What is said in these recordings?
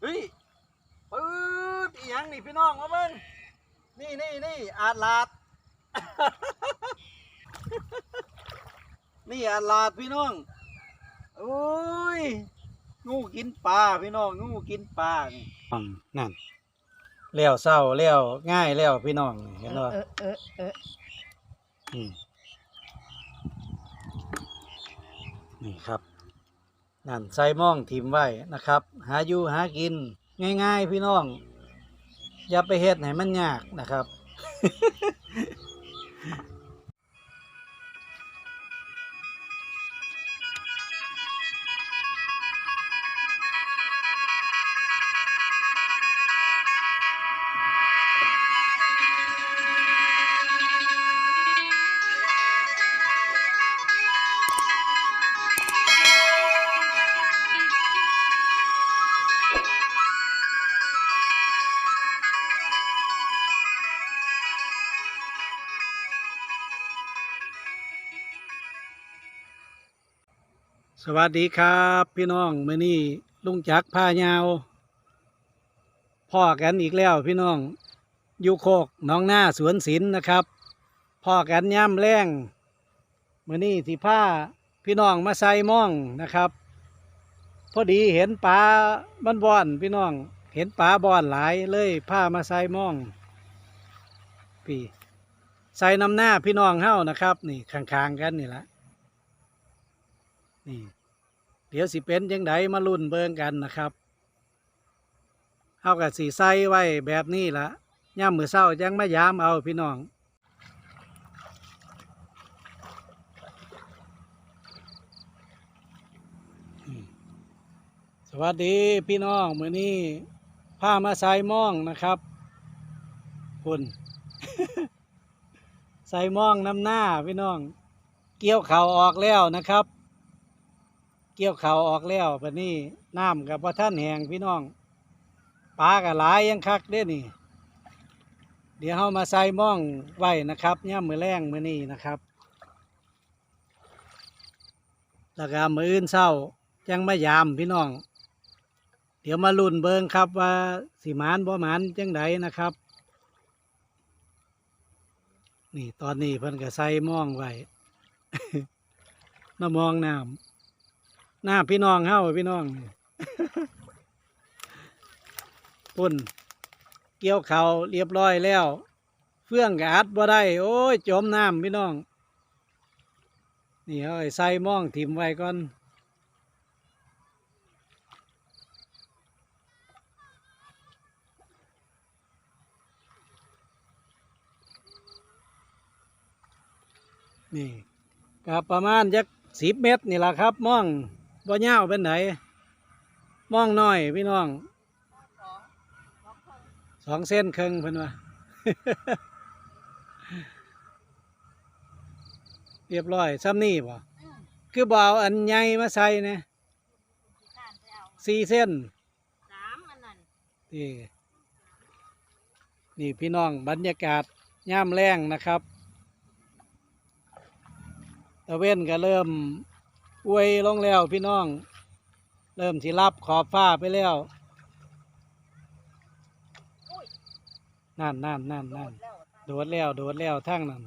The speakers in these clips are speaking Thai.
เฮ้ยปื๊ดอีหยังนี่พี่น้องมาเบิ่งนี่นี่นี่อาดลาด นี่อาดลาดพี่น้องโอ้ย งูกินปลาพี่น้อง งูกินปลานี่นั่นแล้วเศร้าแล้วง่ายแล้วพี่น้องเห็นบ่เออเออเอออืมนี่ครับ นั่นใส่หม่องทิมไว้นะครับ หาอยู่หากินง่าย ๆ พี่น้อง อย่าไปเฮ็ดให้มันยากนะครับ วัสดีครับ พี่น้องมื้อนี้ลุงจักรพายาวพ่อกันอีกแล้วพี่น้องอยู่โคกน้องหน้าสวนศิลป์นะครับพ่อกันย่ำแรงมื้อนี้สิผ้าพี่น้องมาใส่ม่องนะครับ พอดีเห็นปลาบ้านบอนพี่น้อง เห็นปลาบอนหลายเลยผ้ามาใส่ม่องพี่ใส่น้ำหน้าพี่น้องเฮ้านะครับ นี่ข้างๆกันนี่ละนี่ เดี๋ยวสิเป็นยังไงมาลุ่นเบิงกันนะครับเอากับสีใส่ไว้แบบนี้ละย่ามมือเศร้ายังไม่ยามเอาพี่น้องสวัสดีพี่น้องมือนี้ผ้ามาใส่ม่องนะครับคุณใส่ม่องน้ำหน้าพี่น้อง เกี่ยวเข่าออกแล้วนะครับ เกี่ยวเขาออกแล้วแบบนี้น้ำกับพระท่านแหงพี่น้องปลากับหลายยังคักเด้นี่ เดี๋ยวเรามาใส่หม่องไว้นะครับย่ามมือแรงมือนี้นะครับแล้วก็มืออื่นเศร้าจังมายามพี่น้อง เดี๋ยวมาลุ่นเบิงครับว่าสิหมานบ่หมานจังไดนะครับ นี่ตอนนี้เพิ่นก็ใส่หม่องไว้มามองน้ำ หน้าพี่น้องเฮ้าพี่น้องปุ่นเกี่ยวเขาวเรียบร้อยแล้ว เฟื่องกอัดบ่ได้ โอ้ย จมน้ำพี่น้อง นี่เอ้ยใส่หม่องถิ่มไว้ก่อนนี่กับประมาณจักสิบเมตรนี่แหละครับหม่อง บ่ยาวเป็นไหนมองน้อยพี่น้องสองเส้นครึ่งเพิ่นว่าเรียบร้อยซ้ำนี่บ่อืมคือบ่เอาอันใหญ่มาใส่เนี่ยขี้ข้านไปเอาสี่เส้นสามอันนั้นนี่นี่พี่น้องบรรยากาศย่ามแรงนะครับตะเว้นก็เริ่ม อวยลงแล้วพี่น้อง เริ่มสิรับขอบฟ้าไปแล้วนั่นนั่นนั่นนั่นโดดแล้วโดดแล้วทั้งนั้น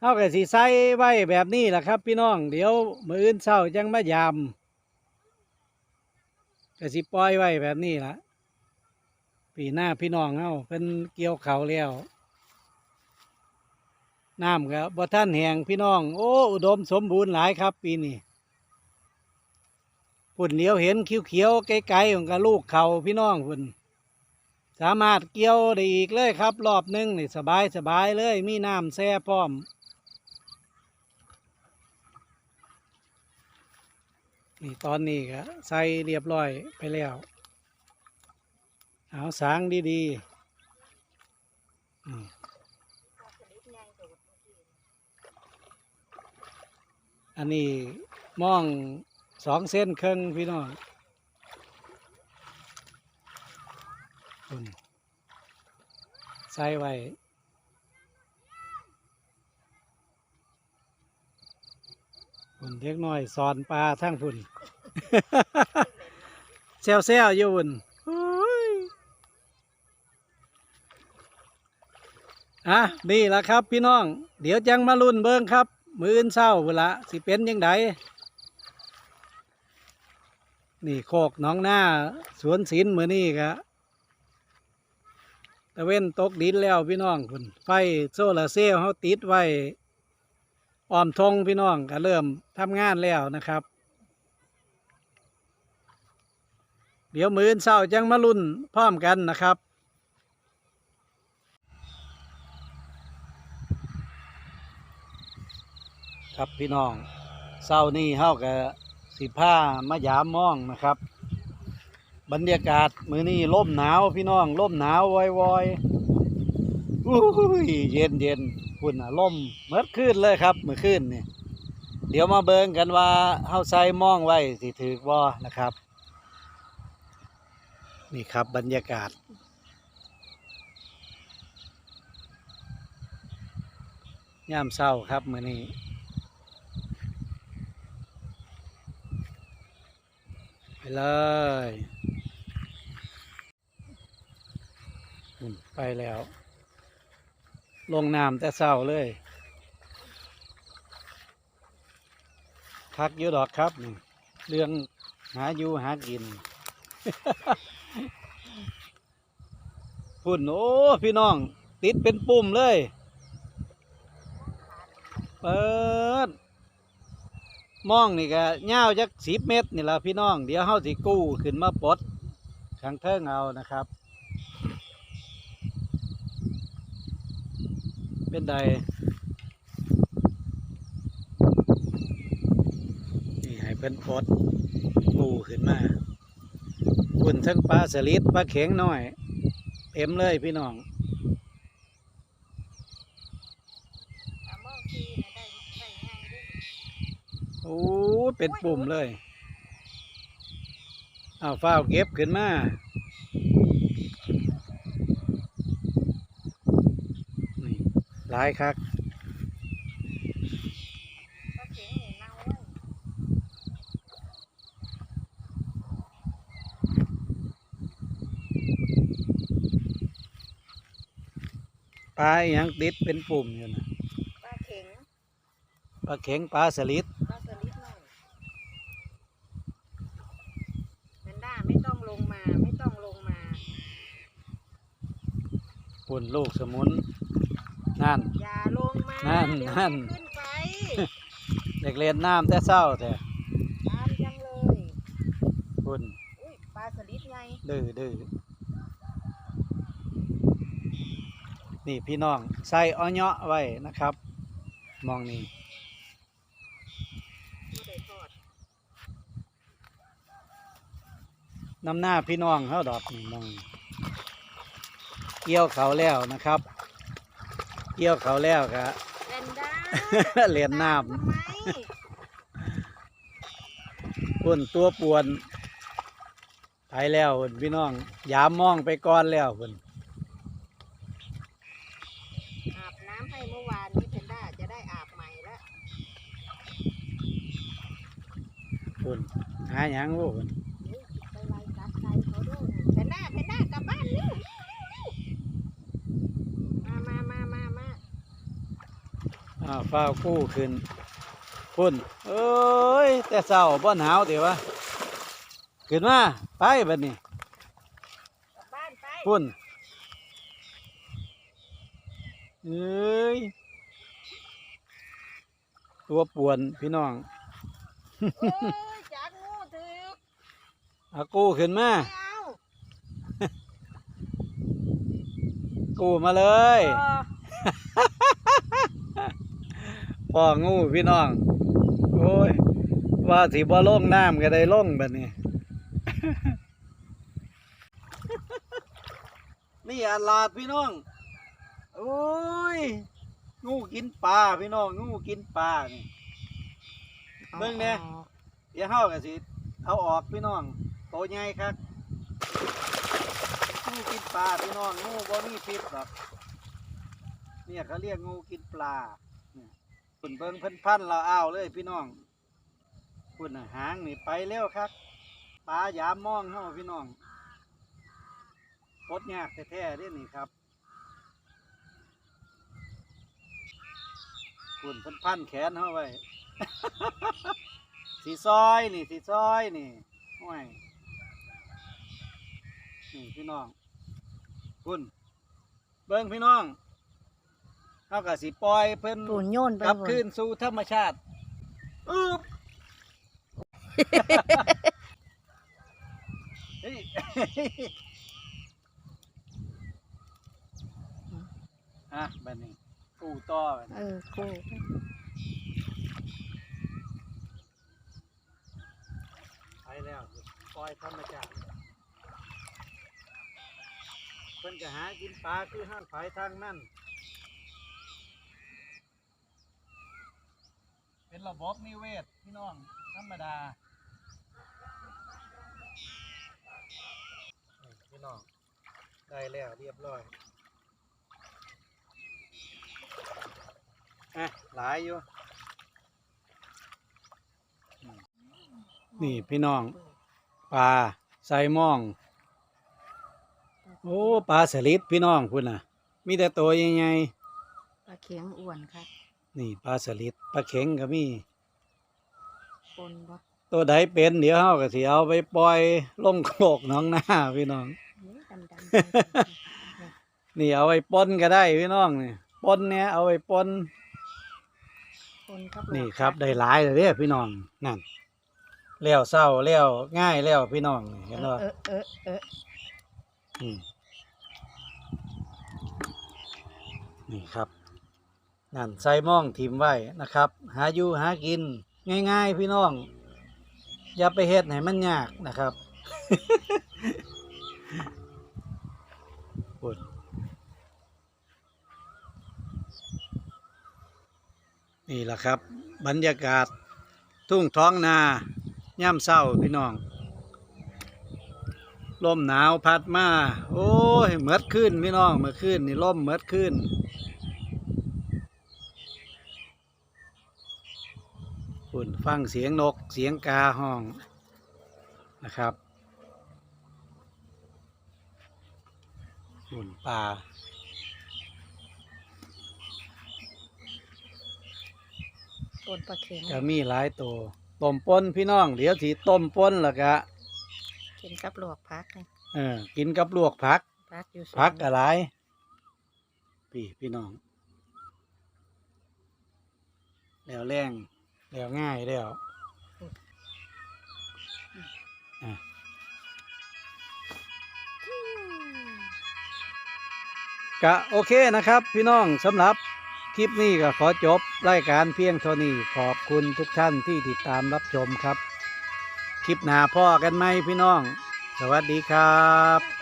เอาก็สิใส่ไว้แบบนี้แหละครับ พี่น้อง เดี๋ยวมืออื่นเช้าจังมายามก็สิปล่อยไว้แบบนี้ละปีหน้าพี่น้องเฮาเป็นเกี่ยวเขาแล้ว น้ำก็บ่ท่านแหงพี่น้อง โอ้ อุดมสมบูรณ์หลายครับ ปีนี้พุ่นเหลียวเห็นเขียวๆไกลๆของกับลูกเขาพี่น้องพุ่นสามารถเกี่ยวได้อีกเลยครับ รอบหนึงนี่สบายสบายเลย มีน้ำแช่พร้อม นี่ตอนนี้ก็ใส่เรียบร้อยไปแล้ว เอาสางดีๆ อันนี้มองสองเส้นเครึ่องพี่น้องพุ่นใส่ไว้พุ่นเล็กน้อยสอนปลาทั้งพุ่นแซวแซวอยู่บุ่นอะนี่ละครับพี่น้อง เดี๋ยวจังมาลุ่นเบิ่งครับ มืออื่นเศร้าเวละสิเป็นยังไงนี่โคกน้องหน้าสวนศิลป์มือนี่กะตะเว้นตกดินแล้วพี่น้องคุณไฟโซลาร์เซลล์เขาติดไว้อ้อมทงพี่น้องก็เริ่มทำงานแล้วนะครับ เดี๋ยวมืออนเศร้าจังมาลุ่นพร้อมกันนะครับ ครับพี่น้องเศร้านี่เฮากับสิผ้ามายามมองนะครับ บรรยากาศมือนี้ร่มหนาวพี่น้องร่มหนาววอยวอยอุ้ยเย็นเย็นคุณอะร่มเมื่อคืนเลยครับเมื่อคืนนี่เดี๋ยวมาเบิ่งกันว่าเฮาใส่มองไว้สิถือบ่นะครับ นี่ครับบรรยากาศยามเศร้าครับมื้อนี้ ไป เลย ไปแล้ว ลงน้ำแต่เศร้าเลยคักอยู่ดอกครับนี่เรื่องหาอยู่หากินพุ่นโอ้พี่น้อง ติดเป็นปุ่มเลยเปิด มองนี่ก็ยาวจักสิบเมตรนี่ละพี่น้อง เดี๋ยวเฮาสิกู้ขึ้นมาปลดข้างเทิงเอานะครับ เป็นใดนี่ให้เพิ่นปลดกู้ขึ้นมาคุณทั้งปลาสลิดปลาเข็งน้อยเต็มเลยพี่น้อง สามโมงทีเนี่ยได้ได้ง่ายด้วย โอ้เป็นปุ่มเลยเอาฝ้าวเก็บขึ้นมานี่หลายคักก็เข็งเนี่ยเน่าเลยปลาอหยังติดเป็นปุ่มอยู่นะปลาเข็งปลาเข็งปลาสลิดปลาสลิดหน่อยแพนด้าไม่ต้องลงมาไม่ต้องลงมา ปุ่นลูกสมุน นั่น อย่าลงมานั่นเดี๋ยวนั่นไม่ขึ้นไปเด็กเล่นน้ำแต่เศร้าแต่ตามจังเลยปุ่นอุ้ยปลาสลิดไงดื้อดื้อนี่พี่น้อง ใส่อ้อเนาะไว้นะครับ มองนี่ไม่ได้ทอดน้ำหน้าพี่น้องเขาดอกนี่มอง เกี่ยวเขาแล้วนะครับ เกี่ยวเขาแล้วกะแพนด้าเหรียญน้ทำไมำพุ่นตัวปวนไปแล้วพุ่นพี่น้อง ยามมองไปก่อนแล้วพุ่นอาบน้ำให้เมื่อวานนี้แพนด้าจะได้อาบใหม่แล้วพุ่นหาหยังวูพุ่น ไปไล่กัดไก่เขาด้วยแพนด้าแพนด้ากลับบ้านเร็วมามามามามา อ้าวฟ้าวกู้ขึ้นพุ่นเอ้ย แต่เศร้าบ่หนาวเดี๋ยววะขึ้นมา ไปบัดนี้กลับบ้านไปพุ่นเอ้ย ตัวป่วนพี่น้องเอ้ยจากงูถือเอากู้ขึ้นมาไม่เอากู้มาเลยเออ พ่องูพี่น้อง โอ้ย ว่าสิบ่ลงน้ำก็ได้ลงแบบนี้ นี่อาลาดพี่น้อง โอ้ย งูกินปลาพี่น้อง งูกินปลานี่เบิ่งแหน่เดี๋ยวเฮาก็สิ เอาออกพี่น้องโตใหญ่ครับงูกินปลาพี่น้องงูบ่มีพิษหรอกเนี่ยเขาเรียกงูกินปลา เนี่ยคุนเบิ่งเพิ่นพันเราอ้าวเลยพี่น้องคุณน่ะหางนี่ไปแล้วครับปลายามมองเฮาพี่น้องปดยากแท้ๆเด้นี่ครับคุณเพิ่นพันแขนเฮาไว้สีซอยนี่สีซอยนี่ห้วยนี่พี่น้องคุณเบิ่งพี่น้อง เฮาก็สิปล่อยเพิ่นปูนโยนไปกลับพุ่นคืนสู่ธรรมชาติอึบเฮ้ยอะบัดนี้กูต่อบัดนี้เออกูไปแล้วปล่อยธรรมชาติเพิ่นจะหากินปลาคือห้างไผทางนั่นเป็น ระบบนิเวศพี่น้องธรรมดานี่พี่น้องได้แล้วเรียบร้อยอะหลายอยู่ นี่พี่น้องปลาไซมอง โอ้ปลาสลิดพี่น้องพุ่นน่ะ มีแต่ตัวใหญ่ปลาเข็งอ้วนครับๆ นี่ปลาสลิดปลาเข็งก็มีปนบ่ตัวใดเป็นเดี๋ยวเฮาก็สิเอาไปปล่อยลงโคกหน้องหน้าพี่น้อง เฮ้ยดำดำนี่เอาไปปนก็ได้พี่น้องนี่ปนเนี่ยเอาไปปนปนครับนี่ครับ ได้หลายเลยเด้อพี่น้องนั่นเลี้ยวเศร้าเลี้ยวง่ายเลี้ยวพี่น้องนี่เอเห็นอบ่ เออเออเอออืมนี่ครับ นั่นใส่หม่องทิมไว้นะครับ หาอยู่หากินง่าย ๆ พี่น้อง อย่าไปเฮ็ดให้มันยากนะครับพูดนี่แหละครับ บรรยากาศทุ่งท้องนาย่ำเศร้าพี่น้องลมหนาวพัดมา โอ้ยเหมือดขึ้นพี่น้องเมื่อคืนนี่ลมเหมือดขึ้น คุณฟังเสียงนกเสียงกาห้องนะครับคุณป่าปนปลาเข็งก็มีหลายตัวต้มป่นพี่น้อง เดี๋ยวสีต้มป่นแล้วก็กินกับลวกพักนี่เออกินกับลวกผักพักอยู่สวนผักอะไรพี่พี่น้องแล้วแรง แล้วง่ายแล้วอะก็โอเคนะครับ พี่น้องสำหรับคลิปนี้ก็ขอจบรายการเพียงเท่านี้ขอบคุณทุกท่านที่ติดตามรับชมครับ คลิปหน้าพ่อกันไหมพี่น้อง สวัสดีครับ